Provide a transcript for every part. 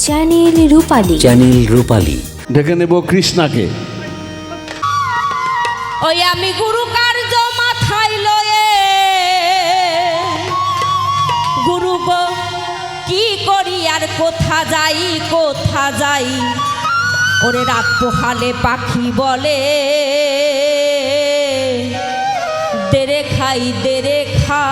Channel রূপালী channel রূপালী ডেকে নেব কৃষ্ণাকে। ওই আমি গুরু কার্য মাথায় লয়ে গুরু গো কি করি আর কোথা যাই কোথা যাই? ওরে রাত পোহালে পাখি বলে দেরে খাই দেরে খা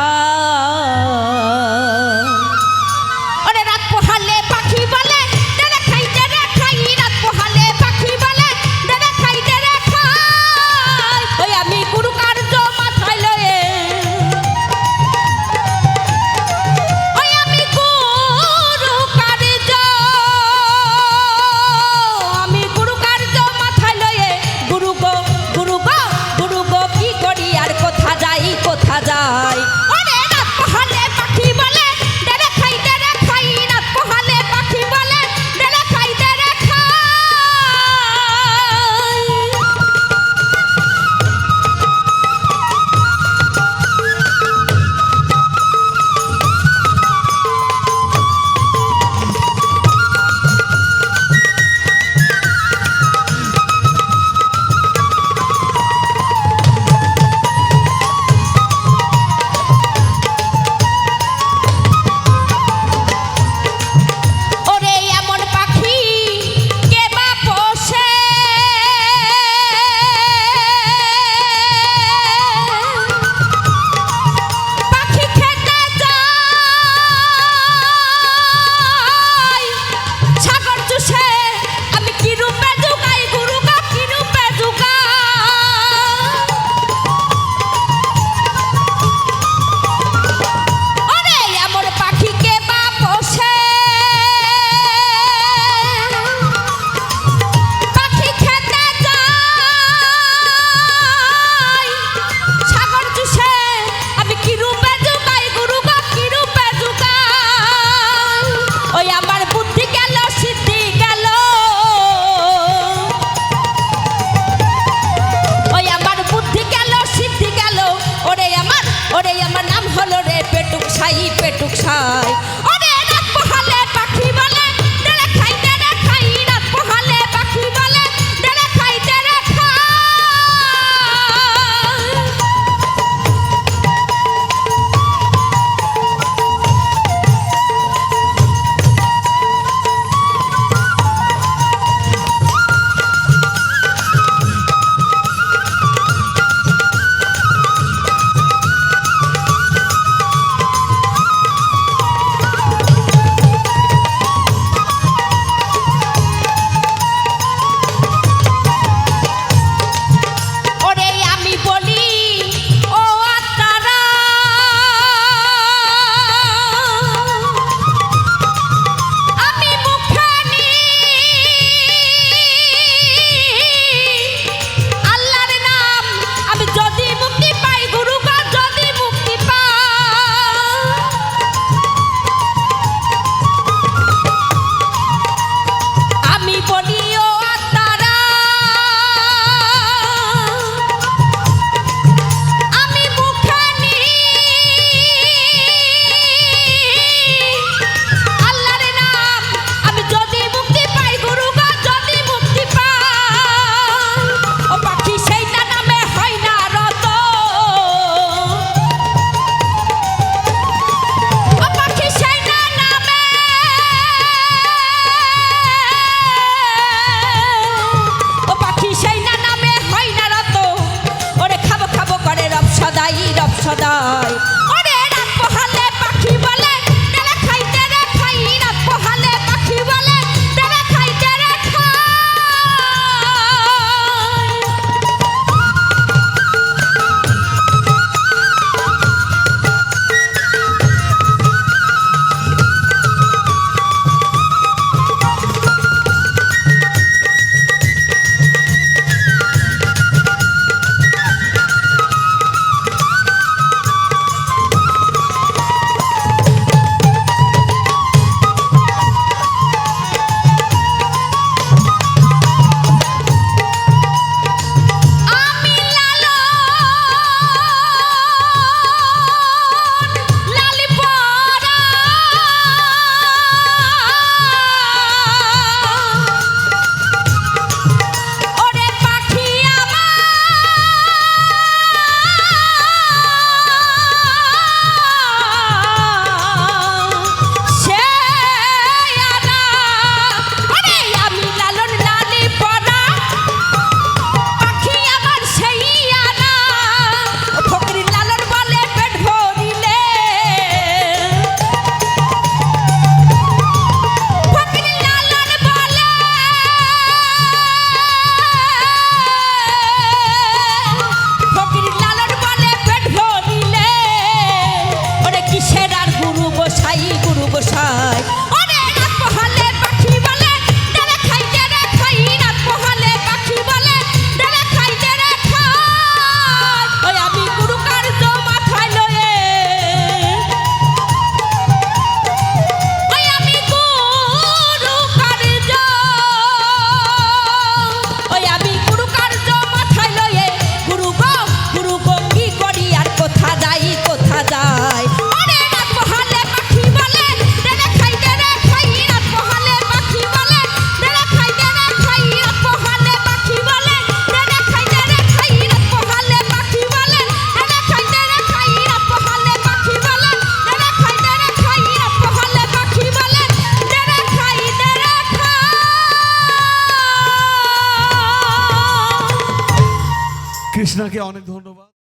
কৃষ্ণাকে অনেক ধন্যবাদ।